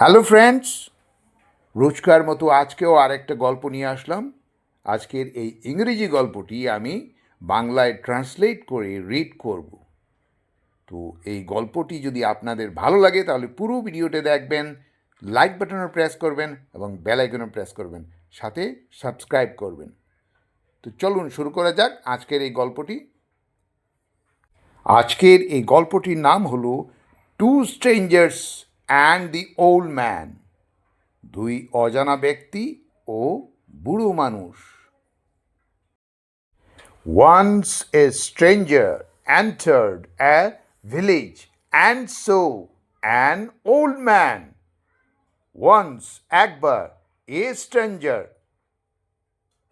Hello friends রোজকার মতো আজকেও আরেকটা গল্প নিয়ে আসলাম। আজকের এই ইংরেজি গল্পটি আমি বাংলায় ট্রান্সলেট করে রিড করব। তো এই গল্পটি যদি আপনাদের ভালো লাগে, তাহলে পুরো ভিডিওটা দেখবেন লাইক বাটনও প্রেস করবেন এবং বেল আইকনও প্রেস করবেন, সাথে সাবস্ক্রাইব করবেন। তো চলুন শুরু করা যাক আজকের এই গল্পটি। আজকের এই গল্পটির নাম হলো two strangers and the old man দুই অজানা ব্যক্তি ও বুড়ো মানুষ। Once a stranger entered a village and saw an old man. Once একবার এ স্ট্রেঞ্জার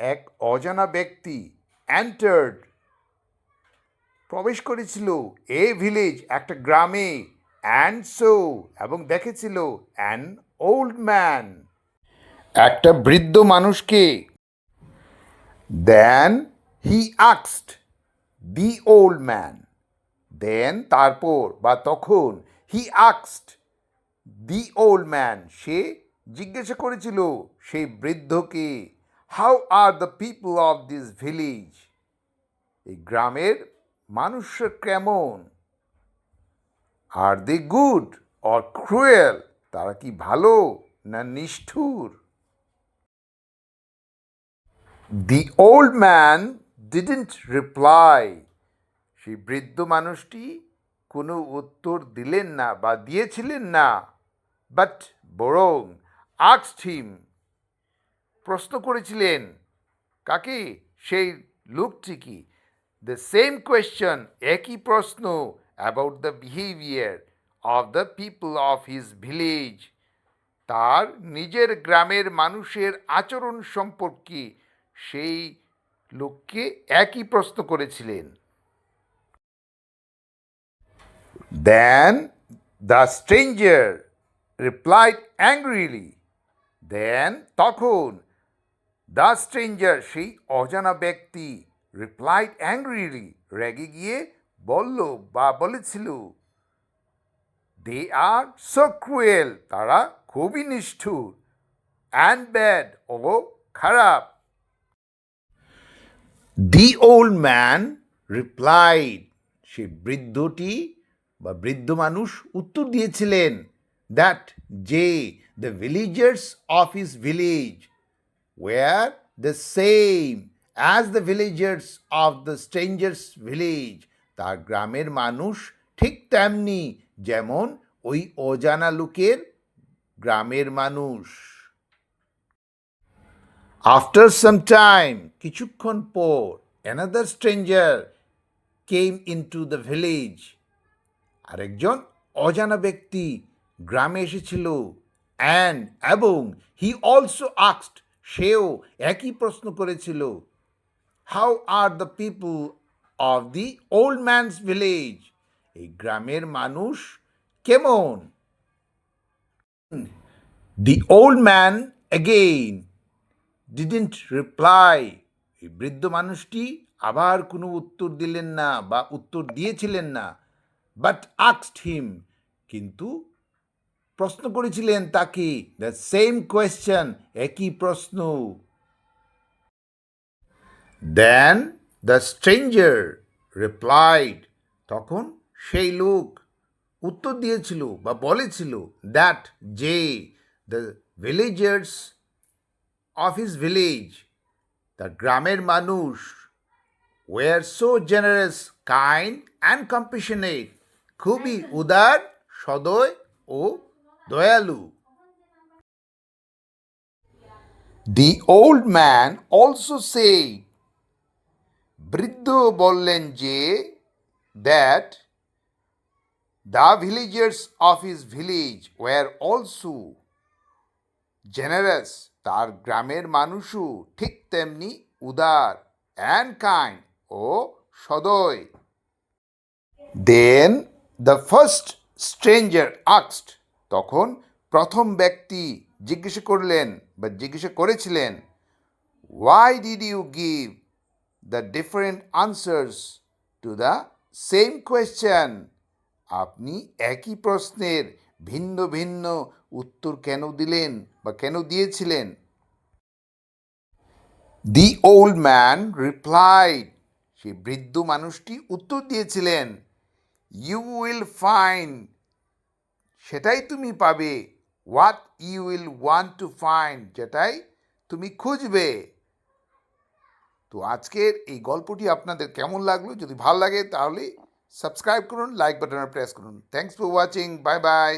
এক অজানা ব্যক্তি এন্টার্ড প্রবেশ করেছিল এ ভিলেজ একটা গ্রামে। অ্যান্ড সো এবং দেখেছিল অ্যান ওল্ড ম্যান একটা বৃদ্ধ মানুষকে। দেন হি আক্সড দি ওল্ড ম্যান দেন তারপর বা তখন হি আক্সড দি ওল্ড ম্যান সে জিজ্ঞাসা করেছিল সেই বৃদ্ধকে how are the people of this village এই গ্রামের মানুষরা কেমন? Are the good or cruel তারা কি ভালো না নিষ্ঠুর? The old man didn't reply সেই বৃদ্ধ মানুষটি কোনো উত্তর দিলেন না বা দিয়েছিলেন না বাট বরং আক্সড হিম প্রশ্ন করেছিলেন, কাকে? সেই লোকটি কি? দ্য সেম কোয়েশ্চন একই প্রশ্ন about the behaviour of the people of his village তার নিজের গ্রামের মানুষের আচরণ সম্পর্কে সেই লোককে একই প্রশ্ন করেছিলেন। Then the stranger replied angrily then তখন দ্য স্ট্রেঞ্জার সেই অজানা ব্যক্তি রিপ্লাইড অ্যাংরিলি রেগে গিয়ে বলল বা বলেছিল দে আর সো ক্রুয়েল তারা খুবই নিষ্ঠুর অ্যান্ড ব্যাড ও খারাপ। দি ওল্ড ম্যান রিপ্লাইড সে বৃদ্ধটি বা বৃদ্ধ মানুষ উত্তর দিয়েছিলেন দ্যাট যে the villagers of his village were the same as the villagers of the stranger's village তার গ্রামের মানুষ ঠিক তেমনি যেমন ওই অজানা লোকের গ্রামের মানুষ। আফটার সাম টাইম কিছুক্ষণ পর another stranger came into the village আরেকজন অজানা ব্যক্তি গ্রামে এসেছিল অ্যান্ড এবং হি অলসো আক্সড সেও একই প্রশ্ন করেছিল। How are the people of the old man's village এই গ্রামের মানুষ কেমন? The old man again didn't reply এই বৃদ্ধ মানুষটি আবার কোনো উত্তর দিলেন না বা উত্তর দিয়েছিলেন না বাট আক্সড হিম কিন্তু প্রশ্ন করেছিলেন তাকে দ্য সেম কোয়েশ্চেন একই প্রশ্ন। দেন দ্য স্ট্রেঞ্জার রিপ্লাইড তখন সেই লোক উত্তর দিয়েছিল বা বলেছিল দ্যাট যে the villagers of his village তার গ্রামের মানুষ were so generous kind and compassionate খুবই উদার, সদয় ও দয়ালু. দি ওল্ড ম্যান অলসো সে বৃদ্ধ বললেন যে that the villagers of his village were also generous তার গ্রামের মানুষও ঠিক তেমনি উদার অ্যান্ড কাইন্ড ও সদয়। দেন দ্য ফার্স্ট স্ট্রেঞ্জার আক্সড তখন প্রথম ব্যক্তি জিজ্ঞাসা করলেন বা জিজ্ঞাসা করেছিলেন why did you give the different answers to the same question আপনি একই প্রশ্নের ভিন্ন ভিন্ন উত্তর কেন দিলেন বা কেন দিয়েছিলেন? দি ওল্ড ম্যান রিপ্লাইড সেই বৃদ্ধ মানুষটি উত্তর দিয়েছিলেন ইউ উইল ফাইন্ড সেটাই তুমি পাবে। What you will want to find যেটাই তুমি খুঁজবে। তো আজকের এই গল্পটি আপনাদের কেমন লাগল? যদি ভালো লাগে তাহলে সাবস্ক্রাইব করুন লাইক বাটনে প্রেস করুন। Thanks for watching bye bye